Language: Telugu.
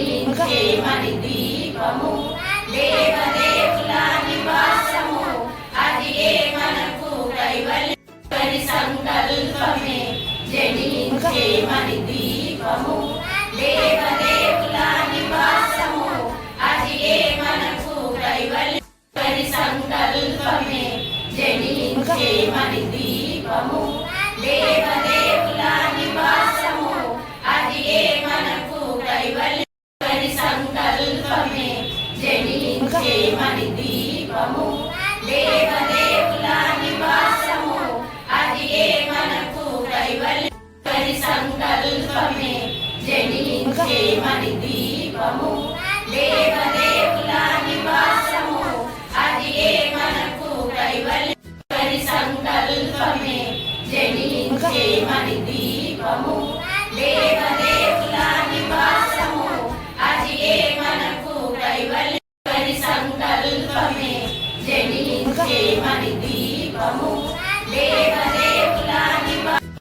జనించేమని దీపము. దేవదేవుల నివాసము అది ఏ మనకు సంకల్పమే. దీపము. దేవదేవుల నివాసము అది ఏ మనకు సంకల్పమే. దీపము. జనించేమని దీపము దేవదేవుల నివాసము. అది ఏ మనకు కైవల్యని సంకల్పమే జనించేమని దీపము దేవదేవుల నివాసము. అది ఏ మనకు కైవల్యని సంకల్పమే జనించేమని దీపము జీవని దీపము.